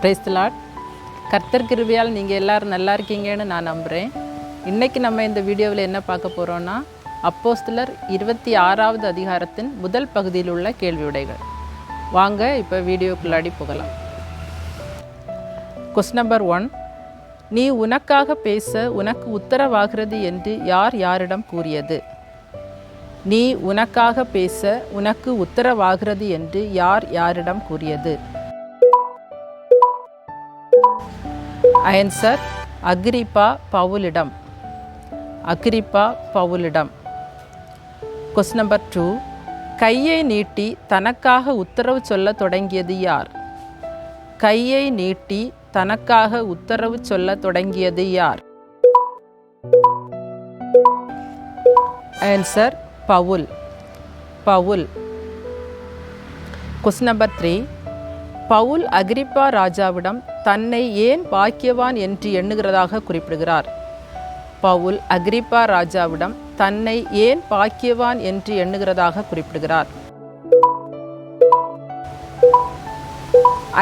Praise the Lord கர்த்தர் கிருபியால் நீங்கள் எல்லோரும் நல்லா இருக்கீங்கன்னு நான் நம்புகிறேன் இன்றைக்கி நம்ம இந்த வீடியோவில் என்ன பார்க்க போகிறோன்னா அப்போஸ்தலர் இருபத்தி ஆறாவது அதிகாரத்தின் முதல் பகுதியில் உள்ள கேள்வியுடைகள் வாங்க இப்போ வீடியோக்குள்ளாடி போகலாம். கொஸ்டின் நம்பர் ஒன் நீ உனக்காக பேச உனக்கு உத்தரவாகிறது என்று யார் யாரிடம் கூறியது? நீ உனக்காக பேச உனக்கு உத்தரவாகிறது என்று யார் யாரிடம் கூறியது? ஆன்சர் அக்ரிப்பா பவுலிடம். அக்ரிப்பா பவுலிடம். கொஸ்டின் நம்பர் டூ கையை நீட்டி தனக்காக உத்தரவு சொல்ல தொடங்கியது யார்? கையை நீட்டி தனக்காக உத்தரவு சொல்ல தொடங்கியது யார்? Answer Paul Paul question number three Paul Agrippa ராஜாவிடம் தன்னை ஏன் பாக்கியவான் என்று எண்ணுகிறதாக குறிப்பிடுகிறார். பவுல் அக்ரிப்பா ராஜாவிடம் தன்னை ஏன் பாக்கியவான் என்று எண்ணுகிறதாக குறிப்பிடுகிறார்.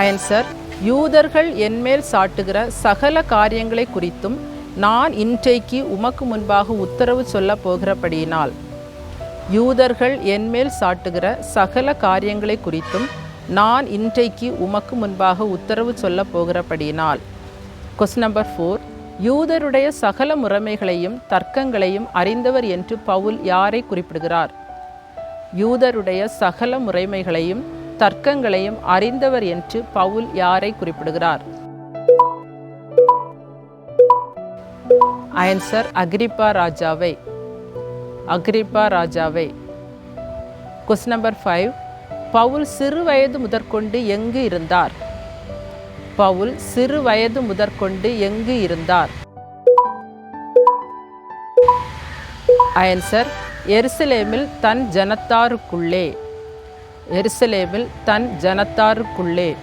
ஆன்சர் யூதர்கள் என்மேல் சாட்டுகிற சகல காரியங்களை குறித்தும் நான் இன்றைக்கு உமக்கு முன்பாக உத்தரவு சொல்லப் போகிறபடியினால் யூதர்கள் என்மேல் சாட்டுகிற சகல காரியங்களை குறித்தும் நான் இன்றைக்கு உமக்கு முன்பாக உத்தரவு சொல்லப் போகிறபடியினால். கொஸ்டின் நம்பர் ஃபோர் யூதருடைய சகல முறைமைகளையும் தர்க்கங்களையும் அறிந்தவர் என்று பவுல் யாரை குறிப்பிடுகிறார்? யூதருடைய சகல முறைமைகளையும் தர்க்கங்களையும் அறிந்தவர் என்று பவுல் யாரை குறிப்பிடுகிறார்? ஆன்சர் அக்ரிப்பா ராஜாவை. அக்ரிப்பா ராஜாவை. கொஸ்டின் நம்பர் ஃபைவ் பவுல் சிறு வயது முதற்கொண்டு எங்கு இருந்தார்? பவுல் சிறு வயது முதற்கொண்டு எங்கு இருந்தார்? ஆன்சர் எருசலேமில் தன் ஜனத்தாருக்குள்ளே எருசலேமில் தன் ஜனத்தாருக்குள்ளே.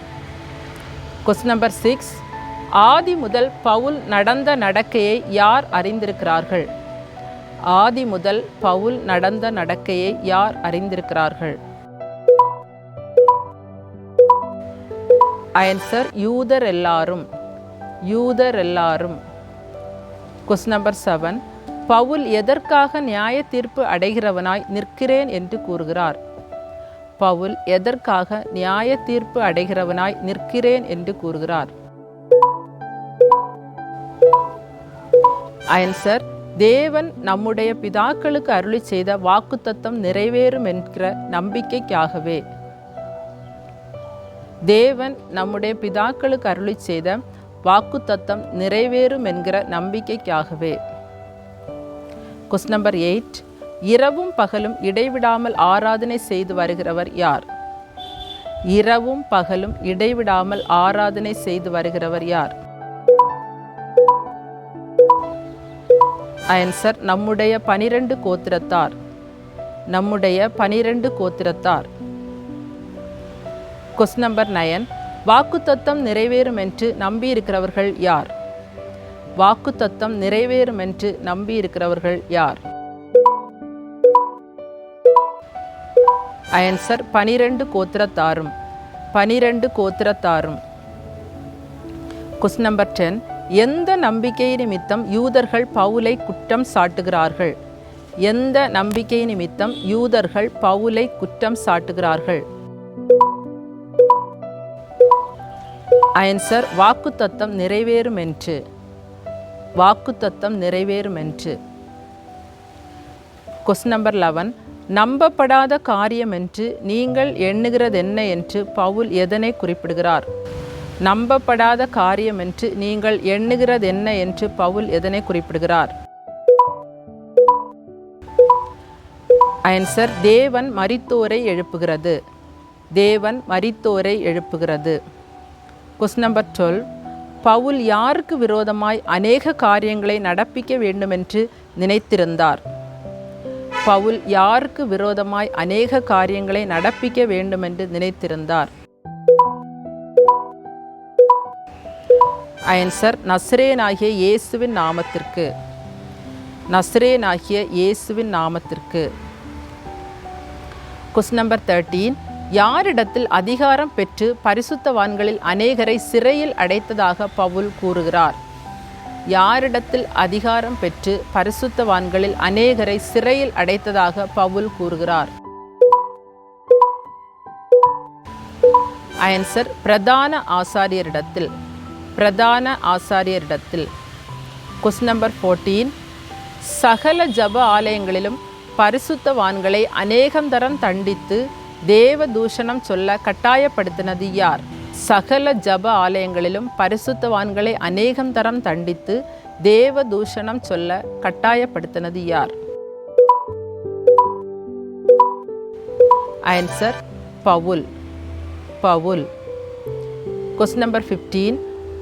கொஸ்டின் நம்பர் சிக்ஸ் ஆதி முதல் பவுல் நடந்த நடக்கையை யார் அறிந்திருக்கிறார்கள்? ஆதி முதல் பவுல் நடந்த நடக்கையை யார் அறிந்திருக்கிறார்கள்? ஆன்சர் யூதர் எல்லாரும் யூதர் எல்லாரும் கொஸ்டின் நம்பர் செவன் பவுல் எதற்காக நியாய தீர்ப்பு அடைகிறவனாய் நிற்கிறேன் என்று கூறுகிறார். பவுல் எதற்காக நியாய தீர்ப்பு அடைகிறவனாய் நிற்கிறேன் என்று கூறுகிறார். ஆன்சர் தேவன் நம்முடைய பிதாக்களுக்கு அருளி செய்த வாக்குத்தத்தம் நிறைவேறும் என்கிற நம்பிக்கைக்காகவே. தேவன் நம்முடைய பிதாக்களுக்கு அருளி செய்த வாக்குத்தத்தம் நிறைவேறும் என்கிற நம்பிக்கைக்காகவே. கொஸ்ட் நம்பர் எயிட் இரவும் பகலும் இடைவிடாமல் ஆராதனை செய்து வருகிறவர் யார்? இரவும் பகலும் இடைவிடாமல் ஆராதனை செய்து வருகிறவர் யார்? ஆன்சர் நம்முடைய பனிரெண்டு கோத்திரத்தார். நம்முடைய பனிரெண்டு கோத்திரத்தார். Question number nine. வாக்குத்தத்தம் நிறைவேறும் என்று நம்பியிருக்கிறவர்கள் யார்? வாக்குத்தத்தம் நிறைவேறும் என்று நம்பியிருக்கிறவர்கள் யார்? ஆன்சர் பனிரெண்டு கோத்திரத்தாரும். பனிரெண்டு கோத்திரத்தாரும். கொஸ்டின் நம்பர் டென் எந்த நம்பிக்கை நிமித்தம் யூதர்கள் பவுலை குற்றம் சாட்டுகிறார்கள்? எந்த நம்பிக்கை நிமித்தம் யூதர்கள் பவுலை குற்றம் சாட்டுகிறார்கள்? ஆன்சர் வாக்குத்தத்தம் நிறைவேறும் என்று வாக்குத்தத்தம் நிறைவேறும் என்று கொஸ்டின் நம்பர் லெவன் நம்பப்படாத காரியம் என்று நீங்கள் எண்ணுகிறது என்ன என்று பவுல் எதனை குறிப்பிடுகிறார்? நம்பப்படாத காரியம் என்று நீங்கள் எண்ணுகிறது என்ன என்று பவுல் எதனை குறிப்பிடுகிறார்? ஆன்சர் தேவன் மரித்தோரை எழுப்புகிறது. தேவன் மரித்தோரை எழுப்புகிறது. கொஸ்டின் நம்பர் டுவெல் பவுல் யாருக்கு விரோதமாய் அநேக காரியங்களை நடப்பிக்க வேண்டுமென்று நினைத்திருந்தார்? பவுல் யாருக்கு விரோதமாய் அநேக காரியங்களை நடப்பிக்க வேண்டுமென்று நினைத்திருந்தார்? ஆன்சர் நஸ்ரேனாகிய இயேசுவின் நாமத்திற்கு. நஸ்ரேனாகிய இயேசுவின் நாமத்திற்கு. கொஸ்டின் நம்பர் தேர்ட்டீன் யாரிடத்தில் அதிகாரம் பெற்று பரிசுத்தவான்களில் அநேகரை சிறையில் அடைத்ததாக பவுல் கூறுகிறார். யாரிடத்தில் அதிகாரம் பெற்று பரிசுத்தவான்களில் அநேகரை சிறையில் அடைத்ததாக பவுல் கூறுகிறார். ஆன்சர் பிரதான ஆசாரியரிடத்தில். பிரதான ஆசாரியரிடத்தில். கொஸ்டின் நம்பர் ஃபோர்டீன் சகல ஜப ஆலயங்களிலும் பரிசுத்தவான்களை அநேகம் தரம் தண்டித்து தேவ தூஷணம் சொல்ல கட்டாயப்படுத்தினது யார்? சகல ஜப ஆலயங்களிலும் பரிசுத்தவான்களை அநேகம் தரம் தண்டித்து தேவ தூஷணம் சொல்ல கட்டாயப்படுத்தினது யார்? Answer Paul. Paul. Question number fifteen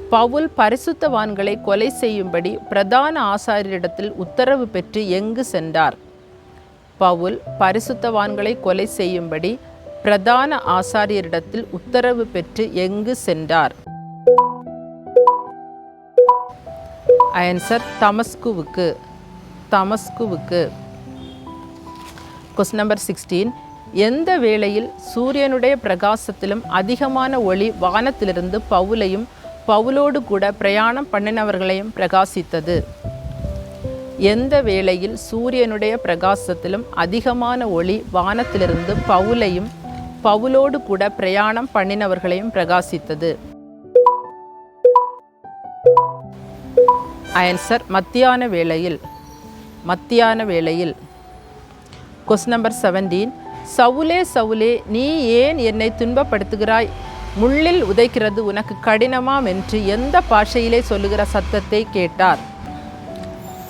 Paul பரிசுத்தவான்களை கொலை செய்யும்படி பிரதான ஆசாரியரிடத்தில் உத்தரவு பெற்று எங்கு சென்றார்? பவுல் பரிசுத்தவான்களை கொலை செய்யும்படி பிரதான ஆசாரியரிடத்தில் உத்தரவு பெற்று எங்கு சென்றார்? ஆன்சர் தமஸ்குவுக்கு. தமஸ்குவுக்கு. கொஸ்டின் நம்பர் சிக்ஸ்டீன் எந்த வேளையில் சூரியனுடைய பிரகாசத்திலும் அதிகமான ஒளி வானத்திலிருந்து பவுலையும் பவுலோடு கூட பிரயாணம் பண்ணினவர்களையும் பிரகாசித்தது? எந்த வேளையில் சூரியனுடைய பிரகாசத்திலும் அதிகமான ஒளி வானத்திலிருந்து பவுலையும் பவுலோடு கூட பிரயாணம் பண்ணினவர்களையும் பிரகாசித்தது. ஆன்சர் மத்தியான வேளையில். மத்தியான வேளையில். கொஸ்டின் நம்பர் செவன்டீன் சவுலே சவுலே நீ ஏன் என்னை துன்பப்படுத்துகிறாய்? முள்ளில் உதைக்கிறது உனக்கு கடினமாம் என்று எந்த பாஷையிலே சொல்லுகிற சத்தத்தை கேட்டார்.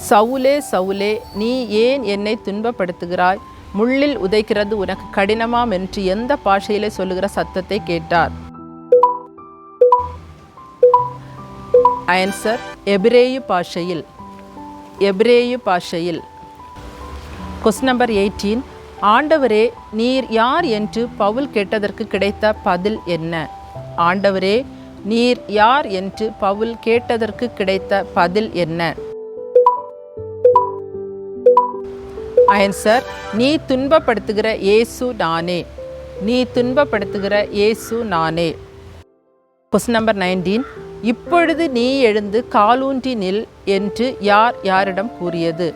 சவுலே சவுலே நீ ஏன் என்னை துன்பப்படுத்துகிறாய்? முள்ளில் உதைக்கிறது உனக்கு கடினமாம் என்று எந்த பாஷையிலே சொல்லுகிற சத்தத்தை கேட்டார். ஆன்சர் எபிரேயு பாஷையில். எபிரேயு பாஷையில். கொஸ்டின் நம்பர் எயிட்டீன் ஆண்டவரே நீர் யார் என்று பவுல் கேட்டதற்கு கிடைத்த பதில் என்ன? ஆண்டவரே நீர் யார் என்று பவுல் கேட்டதற்கு கிடைத்த பதில் என்ன? ஆன்சர் நீ துன்பப்படுத்துகிற ஏசு நானே. நீ துன்பப்படுத்துகிற ஏசு நானே. கொஸ்டின் நம்பர் நைன்டீன் இப்பொழுது நீ எழுந்து காலூன்றி நில் என்று யார் யாரிடம் கூறியது?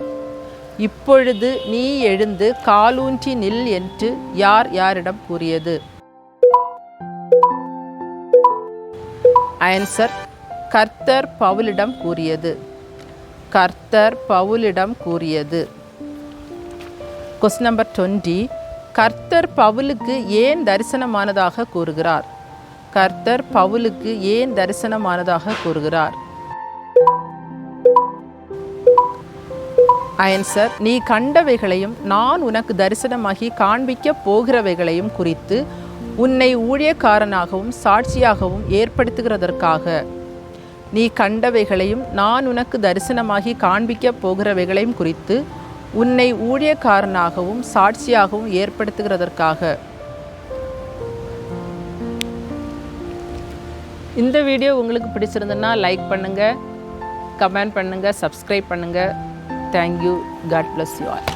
இப்பொழுது நீ எழுந்து காலூன்றி நில் என்று யார் யாரிடம் கூறியது? ஆன்சர் கர்த்தர் பவுலிடம் கூறியது. கர்த்தர் பவுலிடம் கூறியது. கொஸ்டின் நம்பர் டுவெண்ட்டி கர்த்தர் பவுலுக்கு ஏன் தரிசனமானதாக கூறுகிறார்? கர்த்தர் பவுலுக்கு ஏன் தரிசனமானதாக கூறுகிறார்? ஆன்சர் நீ கண்டவைகளையும் நான் உனக்கு தரிசனமாகி காண்பிக்க போகிறவைகளையும் குறித்து உன்னை ஊழியக்காரனாகவும் சாட்சியாகவும் ஏற்படுத்துகிறதற்காக. நீ கண்டவைகளையும் நான் உனக்கு தரிசனமாகி காண்பிக்க போகிறவைகளையும் குறித்து உன்னை ஊழியக்காரனாகவும் சாட்சியாகவும் ஏற்படுத்துகிறதற்காக. இந்த வீடியோ உங்களுக்கு பிடிச்சிருந்ததுன்னா லைக் பண்ணுங்கள் கமெண்ட் பண்ணுங்கள் சப்ஸ்கிரைப் பண்ணுங்கள் thank you God bless you all